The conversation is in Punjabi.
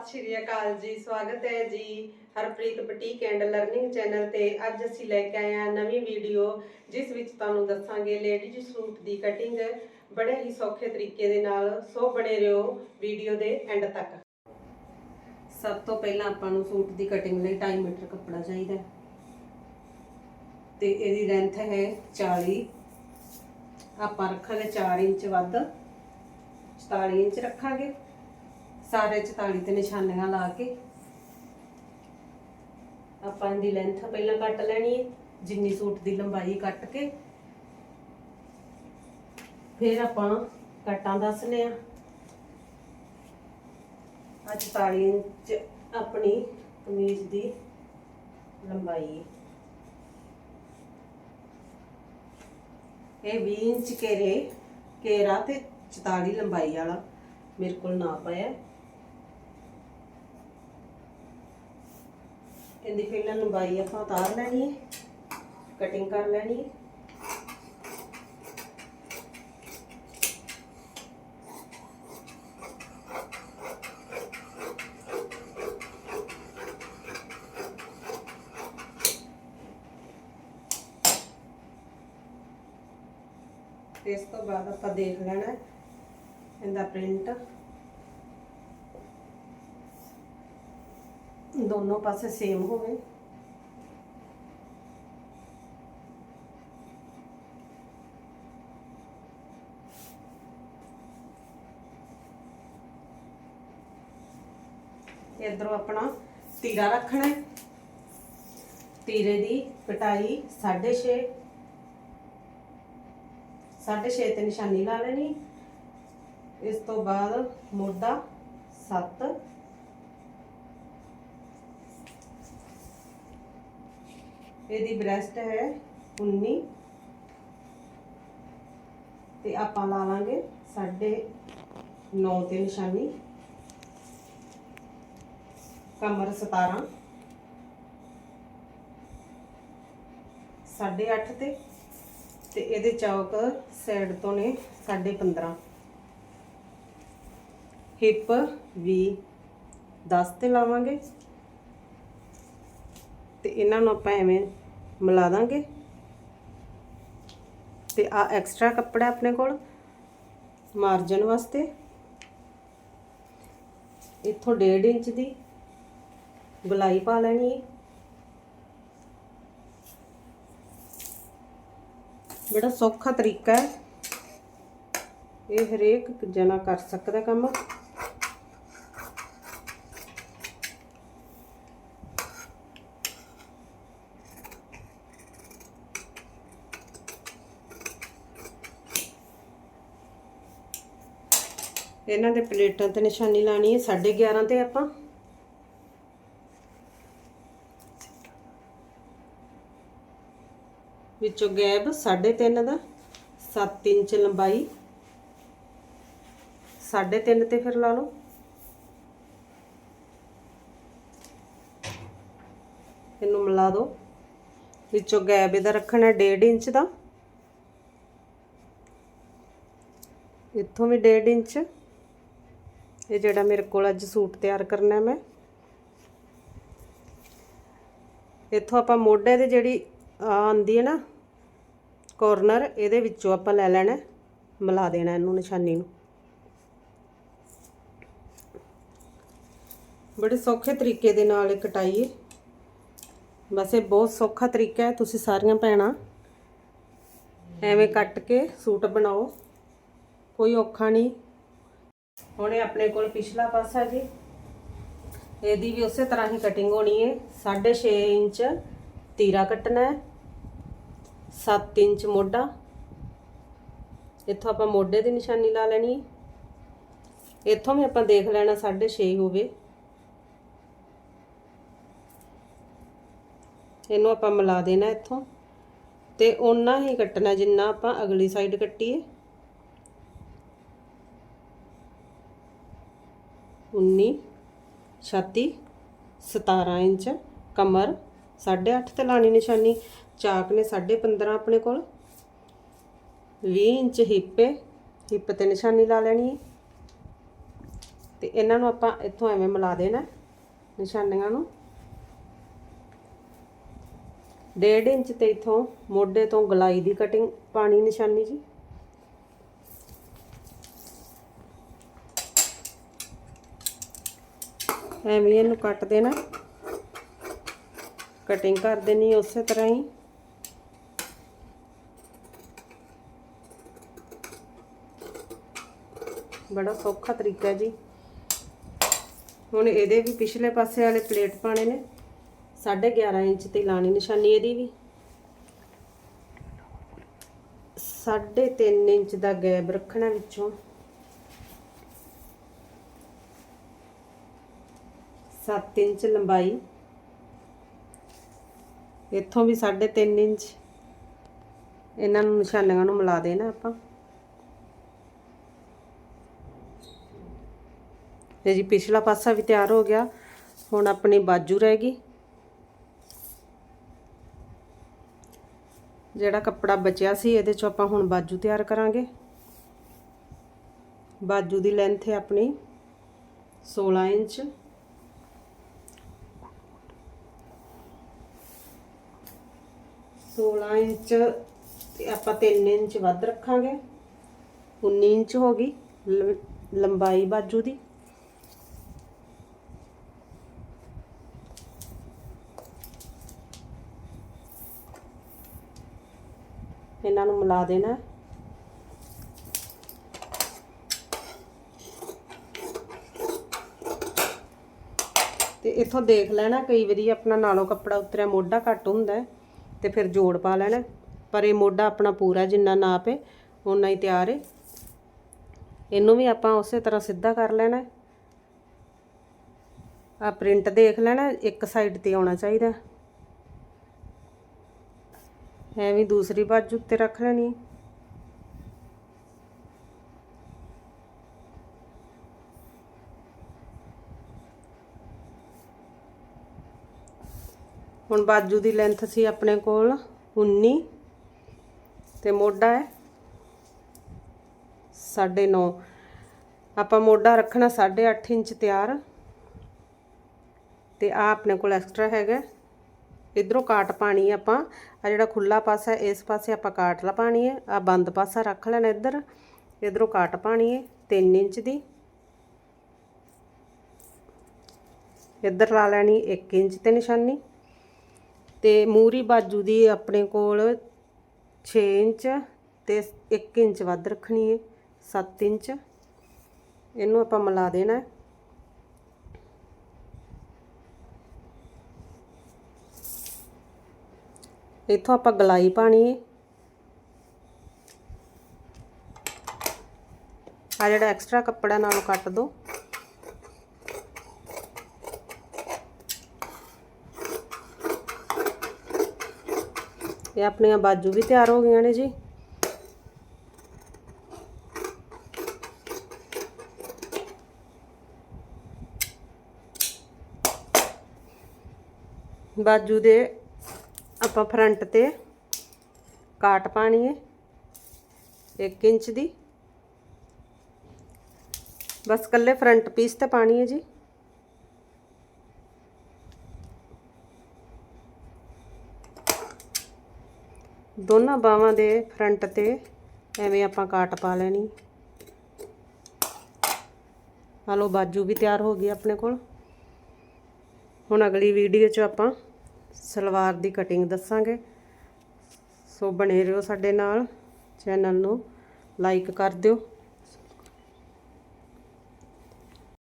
ਸਤਿ ਸ਼੍ਰੀ ਅਕਾਲ ਜੀ, ਸਵਾਗਤ ਹੈ ਜੀ Harpreet boutique and learning channel ਤੇ। ਅੱਜ ਅਸੀਂ ਲੈ ਕੇ ਆਏ ਹਾਂ ਨਵੀਂ ਵੀਡੀਓ ਜਿਸ ਵਿੱਚ ਤੁਹਾਨੂੰ ਦੱਸਾਂਗੇ ਲੇਡੀਜ਼ ਸੂਟ ਦੀ ਕਟਿੰਗ ਬੜੇ ਹੀ ਸੌਖੇ ਤਰੀਕੇ ਦੇ ਨਾਲ, ਸੋ ਬਣੇ ਰਹੋ ਵੀਡੀਓ ਦੇ ਐਂਡ ਤੱਕ। ਸਭ ਤੋਂ ਪਹਿਲਾਂ ਆਪਾਂ ਨੂੰ ਸੂਟ ਦੀ ਕਟਿੰਗ ਲਈ 2.5 ਮੀਟਰ ਕੱਪੜਾ ਚਾਹੀਦਾ ਤੇ ਇਹਦੀ ਲੈਂਥ ਹੈ 40 ਆਪਾਂ ਰੱਖਾਂਗੇ 4 ਇੰਚ ਵੱਧ 44 ਇੰਚ ਰੱਖਾਂਗੇ। ਸਾਰੇ 44 ਤੇ ਨਿਸ਼ਾਨੀਆਂ ਲਾ ਕੇ ਆਪਾਂ ਦੀ ਲੈਂਥ ਪਹਿਲਾਂ ਕੱਟ ਲੈਣੀ ਹੈ, ਜਿੰਨੀ ਸੂਟ ਦੀ ਲੰਬਾਈ ਕੱਟ ਕੇ। ਫਿਰ ਆਪਾਂ ਕੱਟਾਂ ਦੱਸਨੇ ਆ। ਆ 44 ਇੰਚ ਆਪਣੀ ਕਮੀਜ਼ ਦੀ ਲੰਬਾਈ। ਇਹ 20 ਇੰਚ ਘੇਰੇ, ਘੇਰਾ ਤੇ 44 ਲੰਬਾਈ ਵਾਲਾ ਮੇਰੇ ਕੋਲ ਨਾਪ ਹੈ ਇਹਦੀ ਪਹਿਲਾਂ ਲੰਬਾਈ ਆਪਾਂ ਉਤਾਰ ਲੈਣੀ ਹੈ ਕਟਿੰਗ ਕਰ ਲੈਣੀ ਹੈ। ਤੇ ਇਸ ਤੋਂ ਬਾਅਦ ਆਪਾਂ ਦੇਖ ਲੈਣਾ ਇਹਦਾ ਪ੍ਰਿੰਟ ਦੋਨੋਂ ਪਾਸੇ ਸੇਮ ਹੋਵੇ। ਇਧਰੋਂ ਆਪਣਾ ਤੀਰਾ ਰੱਖਣਾ ਹੈ। ਤੀਰੇ ਦੀ ਕਟਾਈ 6.5 6.5 ਤੇ ਨਿਸ਼ਾਨੀ ਲਾ ਲੈਣੀ। ਇਸ ਤੋਂ ਬਾਅਦ ਮੋਢਾ 7 ਇਹਦੀ ਬ੍ਰੈਸਟ ਹੈ 19 ਤੇ ਆਪਾਂ ਲਾਵਾਂਗੇ 9.5 ਤੇ ਨਿਸ਼ਾਨੀ। ਕਮਰ 17 8.5 ਤੇ। ਤੇ ਇਹਦੇ ਚੌਕ ਸਾਈਡ ਤੋਂ ਨੇ 15.5 ਹਿੱਪ ਵੀ 10 ਤੇ ਲਾਵਾਂਗੇ। ਤੇ ਇਹਨਾਂ ਨੂੰ ਆਪਾਂ ਐਵੇਂ ਮਿਲਾ ਦਾਂਗੇ। ਤੇ ਆ ਐਕਸਟਰਾ ਕੱਪੜਾ ਆਪਣੇ ਕੋਲ, ਮਾਰਜਨ ਵਾਸਤੇ। ਇੱਥੋਂ 1.5 ਇੰਚ ਦੀ ਗੁਲਾਈ ਪਾ ਲੈਣੀ ਹੈ ਬੜਾ ਸੌਖਾ ਤਰੀਕਾ ਹੈ। ਇਹ ਹਰੇਕ ਜਣਾ ਕਰ ਸਕਦਾ ਕੰਮ। ਇਹਨਾਂ ਦੇ ਪਲੇਟਾਂ ਤੇ ਨਿਸ਼ਾਨੀ ਲਾਣੀ ਹੈ 11.5 ਤੇ ਆਪਾਂ। ਵਿੱਚੋਂ ਗੈਪ 3.5 ਦਾ 7 ਇੰਚ ਲੰਬਾਈ। 3.5 ਤੇ ਫਿਰ ਲਾ ਲਓ। ਇਹਨੂੰ ਮਿਲਾ ਦਿਓ ਵਿੱਚੋਂ ਗੈਪ ਇਹਦਾ ਰੱਖਣਾ 1.5 ਇੰਚ ਦਾ। ਇੱਥੋਂ ਵੀ 1.5 ਇੰਚ। ਇਹ ਜਿਹੜਾ ਮੇਰੇ ਕੋਲ ਅੱਜ ਸੂਟ ਤਿਆਰ ਕਰਨਾ ਮੈਂ। ਇੱਥੋਂ ਆਪਾਂ ਮੋਢੇ ਦੇ ਜਿਹੜੀ ਆ ਆਂਦੀ ਹੈ ਨਾ ਕੋਰਨਰ ਇਹਦੇ ਵਿੱਚੋਂ ਆਪਾਂ ਲੈ ਲੈਣਾ, ਮਿਲਾ ਦੇਣਾ ਇਹਨੂੰ ਨਿਸ਼ਾਨੀ ਨੂੰ। ਬੜੇ ਸੌਖੇ ਤਰੀਕੇ ਦੇ ਨਾਲ ਇਹ ਕਟਾਈਏ ਵੈਸੇ ਬਹੁਤ ਸੌਖਾ ਤਰੀਕਾ ਹੈ, ਤੁਸੀਂ ਸਾਰੀਆਂ ਭੈਣਾਂ ਐਵੇਂ ਕੱਟ ਕੇ ਸੂਟ ਬਣਾਓ। ਕੋਈ ਔਖਾ ਨਹੀਂ। ਹੁਣ ਇਹ ਆਪਣੇ ਕੋਲ ਪਿਛਲਾ ਪਾਸਾ ਜੀ। ਇਹਦੀ ਵੀ ਉਸੇ ਤਰ੍ਹਾਂ ਹੀ ਕਟਿੰਗ ਹੋਣੀ ਹੈ 6.5 ਇੰਚ ਤੀਰਾ ਕੱਟਣਾ ਹੈ। 7 ਇੰਚ ਮੋਢਾ। ਇੱਥੋਂ ਆਪਾਂ ਮੋਢੇ ਦੀ ਨਿਸ਼ਾਨੀ ਲਾ ਲੈਣੀ ਹੈ। ਇੱਥੋਂ ਵੀ ਆਪਾਂ ਦੇਖ ਲੈਣਾ 6.5 ਹੋਵੇ। ਇਹਨੂੰ ਆਪਾਂ ਮਿਲਾ ਦੇਣਾ ਇੱਥੋਂ। ਤੇ ਓਨਾ ਹੀ ਕੱਟਣਾ ਜਿੰਨਾ ਆਪਾਂ ਅਗਲੀ ਸਾਈਡ ਕੱਟੀਏ। 19 ਛਾਤੀ 17 ਇੰਚ, ਕਮਰ 8.5 ਤੇ ਲਾਣੀ ਨਿਸ਼ਾਨੀ, ਚਾਕ ਨੇ 15.5 ਆਪਣੇ ਕੋਲ। 20 ਇੰਚ ਹਿੱਪ ਹੈ ਹਿੱਪ ਤੇ ਨਿਸ਼ਾਨੀ ਲਾ ਲੈਣੀ ਹੈ। ਤੇ ਇਹਨਾਂ ਨੂੰ ਆਪਾਂ ਇੱਥੋਂ ਐਵੇਂ ਮਿਲਾ ਦੇਣਾ ਨਿਸ਼ਾਨੀਆਂ ਨੂੰ। 1.5 ਇੰਚ ਤੇ ਇਥੋਂ ਮੋਢੇ ਤੋਂ ਗਲਾਈ ਦੀ ਕਟਿੰਗ ਪਾਣੀ ਨਿਸ਼ਾਨੀ ਜੀ। ਐਵੇਂ ਇਹਨੂੰ ਕੱਟ ਦੇਣਾ। ਕਟਿੰਗ ਕਰ ਦੇਣੀ ਉਸੇ ਤਰ੍ਹਾਂ ਹੀ। ਬੜਾ ਸੌਖਾ ਤਰੀਕਾ ਜੀ। ਹੁਣ ਇਹਦੇ ਵੀ ਪਿਛਲੇ ਪਾਸੇ ਵਾਲੇ ਪਲੇਟ ਪਾਣੇ ਨੇ। 11.5 ਇੰਚ ਤੇ ਲਾਣੀ ਨਿਸ਼ਾਨੀ ਇਹਦੀ ਵੀ। 3.5 ਇੰਚ ਦਾ ਗੈਪ ਰੱਖਣਾ ਵਿੱਚੋਂ। 7 ਇੰਚ ਲੰਬਾਈ। ਇੱਥੋਂ ਵੀ 3.5 ਇੰਚ। ਇਹਨਾਂ ਨੂੰ ਨਿਸ਼ਾਨੀਆਂ ਨੂੰ ਮਿਲਾ ਦੇਣਾ ਆਪਾਂ। ਤੇ ਜੀ ਪਿਛਲਾ ਪਾਸਾ ਵੀ ਤਿਆਰ ਹੋ ਗਿਆ। ਹੁਣ ਆਪਣੀ ਬਾਜੂ ਰਹਿ ਗਈ। ਜਿਹੜਾ ਕੱਪੜਾ ਬਚਿਆ ਸੀ, ਇਹਦੇ ਚੋਂ ਆਪਾਂ ਹੁਣ ਬਾਜੂ ਤਿਆਰ ਕਰਾਂਗੇ। ਬਾਜੂ ਦੀ ਲੈਂਥ ਹੈ ਆਪਣੀ 16 ਇੰਚ। ਸੋਲਾਂ ਇੰਚ ਤੇ ਆਪਾਂ 3 ਇੰਚ ਵੱਧ ਰੱਖਾਂਗੇ। 19 ਇੰਚ ਹੋ ਗਈ ਲੰਬਾਈ ਬਾਜੂ ਦੀ। ਇਹਨਾਂ ਨੂੰ ਮਿਲਾ ਦੇਣਾ। ਤੇ ਇੱਥੋਂ ਦੇਖ ਲੈਣਾ, ਕਈ ਵਾਰੀ ਆਪਣਾ ਨਾਲੋਂ ਕੱਪੜਾ ਉਤਰਿਆ ਮੋਢਾ ਘੱਟ ਹੁੰਦਾ ਹੈ। ਤੇ ਫਿਰ ਜੋੜ ਪਾ ਲੈਣਾ। ਪਰ ਇਹ ਮੋਢਾ ਆਪਣਾ ਪੂਰਾ ਜਿੰਨਾ ਨਾਪ ਹੈ ਉਨਾ ਹੀ ਤਿਆਰ ਹੈ ਇਹਨੂੰ ਵੀ ਆਪਾਂ ਉਸੇ ਤਰ੍ਹਾਂ ਸਿੱਧਾ ਕਰ ਲੈਣਾ। ਆ ਪ੍ਰਿੰਟ ਦੇਖ ਲੈਣਾ, ਇੱਕ ਸਾਈਡ ਤੇ ਆਉਣਾ ਚਾਹੀਦਾ। ਐਵੇਂ ਦੂਸਰੀ ਬਾਜੂ ਉੱਤੇ ਰੱਖ ਲੈਣੀ ਹੁਣ ਬਾਜੂ ਦੀ ਲੈਂਥ ਸੀ ਆਪਣੇ ਕੋਲ 19 ਤੇ ਮੋਢਾ ਹੈ 9.5 ਆਪਾਂ ਮੋਢਾ ਰੱਖਣਾ 8.5 ਇੰਚ ਤਿਆਰ। ਤੇ ਆ ਆਪਣੇ ਕੋਲ ਐਕਸਟਰਾ ਹੈਗਾ। ਇਧਰੋਂ ਕਾਟ ਪਾਣੀ ਆਪਾਂ। ਆ ਜਿਹੜਾ ਖੁੱਲਾ ਪਾਸਾ, ਇਸ ਪਾਸੇ ਆਪਾਂ ਕਾਟ ਲਾ ਪਾਣੀ ਹੈ। ਆ ਬੰਦ ਪਾਸਾ ਰੱਖ ਲੈਣਾ ਇੱਧਰ। ਇਧਰੋਂ ਕਾਟ ਪਾਣੀ ਹੈ 3 ਇੰਚ ਦੀ। ਇੱਧਰ ਲਾ ਲੈਣੀ 1 ਇੰਚ ਤੇ ਨਿਸ਼ਾਨੀ। ਤੇ ਮੂਰੀ ਬਾਜੂ ਦੀ ਆਪਣੇ ਕੋਲ 6 ਇੰਚ ਤੇ 1 ਇੰਚ ਵੱਧ ਰੱਖਣੀ ਹੈ 7 ਇੰਚ। ਇਹਨੂੰ ਆਪਾਂ ਮਿਲਾ ਦੇਣਾ ਇੱਥੋਂ ਆਪਾਂ ਗਲਾਈ ਪਾਣੀ ਹੈ ਆ ਜਿਹੜਾ ਐਕਸਟਰਾ ਕੱਪੜਾ ਨਾਲੋਂ ਕੱਟ ਦੋ। ਇਹ ਆਪਣੀਆਂ ਬਾਜੂ ਵੀ ਤਿਆਰ ਹੋ ਗਈਆਂ ਨੇ ਜੀ। ਬਾਜੂ ਦੇ ਆਪਾਂ ਫਰੰਟ ਤੇ ਕਾਟ ਪਾਣੀ ਹੈ 1 ਇੰਚ ਦੀ। ਬਸ ਕੱਲੇ ਫਰੰਟ ਪੀਸ ਤੇ ਪਾਣੀ ਹੈ ਜੀ। ਦੋਨਾਂ ਬਾਹਾਂ ਦੇ ਫਰੰਟ ਤੇ ਐਵੇਂ ਆਪਾਂ ਕਾਟ ਪਾ ਲੈਣੀ। ਆ ਲੋ ਬਾਜੂ ਵੀ ਤਿਆਰ ਹੋ ਗਈ ਆਪਣੇ ਕੋਲ। ਹੁਣ ਅਗਲੀ ਵੀਡੀਓ 'ਚ ਆਪਾਂ ਸਲਵਾਰ ਦੀ ਕਟਿੰਗ ਦੱਸਾਂਗੇ। ਸੋ ਬਣੇ ਰਹੋ ਸਾਡੇ ਨਾਲ। ਚੈਨਲ ਨੂੰ ਲਾਈਕ ਕਰ ਦਿਓ।